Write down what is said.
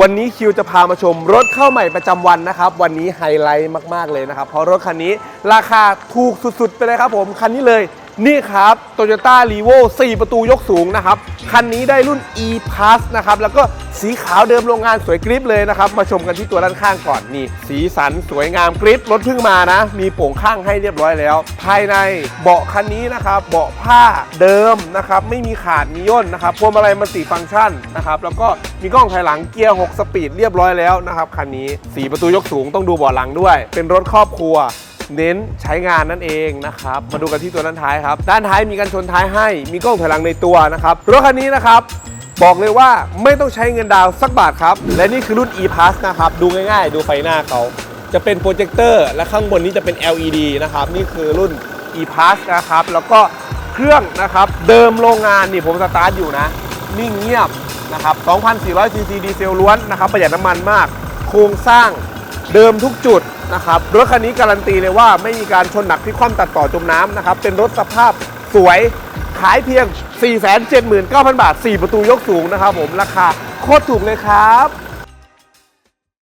วันนี้คิวจะพามาชมรถเข้าใหม่ประจำวันนะครับ วันนี้ไฮไลท์มากๆเลยนะครับ เพราะรถคันนี้ราคาถูกสุดๆไปเลยครับผมคันนี้เลย นี่ครับ Toyota r e v o 4 ประตูยกสูงนะครับ คันนี้ได้รุ่น e Plus นะครับ แล้วก็สีขาวเดิมโรงงานสวยกริปเลยนะครับ มาชมกันที่ตัวด้านข้างก่อนนี่ สีสันสวยงามกริปรถเพิ่งมานะ มีโป่งข้างให้เรียบร้อยแล้ว ภายในเบาะคันนี้นะครับ เบาะผ้าเดิมนะครับ ไม่มีขาดมีย่นนะครับพวงมาลัยมันติฟังก์ชันนะครับ แล้วก็มีกล้องถอยหลังเกียร์ 6 สปีดเรียบร้อยแล้วนะครับ คันนี้ 4 ประตูยกสูงต้องดูเบาะหลังด้วย เป็นรถครอบครัว เน้นใช้งานนั่นเองนะครับ มาดูกันที่ตัวด้านท้ายครับ ด้านท้ายมีกันชนท้ายให้ มีกล้องถอยหลังในตัวนะครับ รถคันนี้นะครับ บอกเลยว่าไม่ต้องใช้เงินดาวสักบาทครับ และนี่คือรุ่น e Plus นะครับ ดูง่ายๆ ดูไฟหน้าเขา จะเป็นโปรเจคเตอร์ และข้างบนนี้จะเป็น LED นะครับ นี่คือรุ่น e Plus นะครับ แล้วก็เครื่องนะครับ เดิมโรงงานนี่ผมสตาร์ทอยู่นะ นิ่งเงียบนะครับ 2,400 cc ดีเซลล้วนนะครับ ประหยัดน้ำมันมาก โครงสร้าง เดิมทุกจุดนะครับรถคันนี้การันตีเลยว่าไม่มีการชนหนักพลิคว่ำตัดต่อจมน้ำนะครับเป็นรถสภาพสวยขายเพียง 479,000 บาท 4 ประตูยกสูงนะครับผมราคาโคตรถูกเลยครับ